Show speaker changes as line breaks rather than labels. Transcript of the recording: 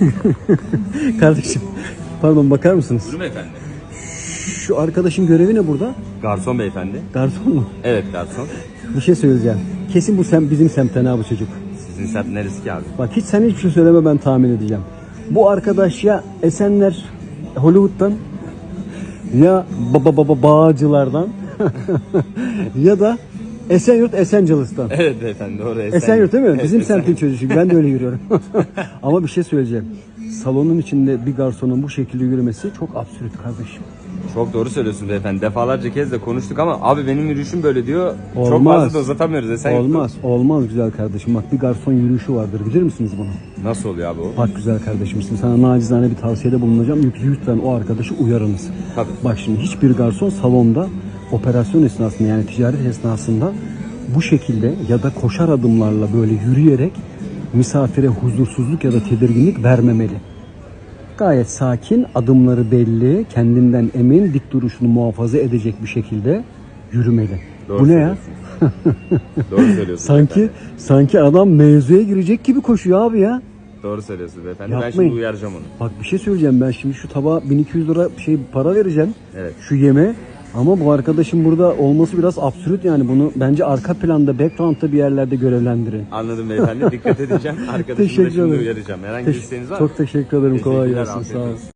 Kardeşim pardon bakar mısınız?
Buyurun efendi.
Şu arkadaşın görevi ne burada?
Garson beyefendi.
Garson mu?
Evet garson.
Bir şey söyleyeceğim. Kesin bu sem bizim semtten ha bu çocuk.
Sizin semt neresi ki abi?
Bak hiç sen hiçbir şey söyleme ben tahmin edeceğim. Bu arkadaş ya Esenler Hollywood'dan ya baba baba Bağcılar'dan ya da Esenyurt Esenciles'tan.
Evet beyefendi doğru.
Esenyurt değil mi?
Evet,
Bizim
Esenyurt.
semtin çocuğu. çünkü Ben de öyle yürüyorum. Ama bir şey söyleyeceğim. Salonun içinde bir garsonun bu şekilde yürümesi çok absürt kardeşim.
Çok doğru söylüyorsun beyefendi. Defalarca kez de konuştuk ama abi benim yürüyüşüm böyle diyor. Çok
Olmaz.
fazla da uzatamıyoruz Esenyurt'ta.
Olmaz, olmaz güzel kardeşim. Bak bir garson yürüyüşü vardır. Bilir misiniz bunu?
Nasıl oluyor abi o?
Bak güzel kardeşim. Şimdi sana nacizane bir tavsiyede bulunacağım. Lütfen o arkadaşı uyarınız.
Tabii.
Bak şimdi hiçbir garson salonda operasyon esnasında yani ticaret esnasında bu şekilde ya da koşar adımlarla böyle yürüyerek misafire huzursuzluk ya da tedirginlik vermemeli. Gayet sakin, adımları belli, kendinden emin, dik duruşunu muhafaza edecek bir şekilde yürümeli.
Doğru
bu ne ya?
doğru söylüyorsun.
Sanki
beyefendi.
sanki adam mevzuya girecek gibi koşuyor abi ya.
Doğru söylüyorsun beyefendi. Ben
Yapmayın.
şimdi uyaracağım onu.
Bak bir şey söyleyeceğim ben şimdi şu tabağa 1200 lira şey para vereceğim.
Evet.
Şu yeme. Ama bu arkadaşın burada olması biraz absürt yani bunu bence arka planda background'da bir yerlerde görevlendirin.
Anladım beyefendi. Dikkat edeceğim. Arkadaşımı da
Teşekkür
şimdi
ederim.
uyaracağım. Herhangi bir
Teş-
isteğiniz var mı?
çok teşekkür ederim kolay
Teşekkürler,
gelsin
afiyet
sağ ol.
olsun.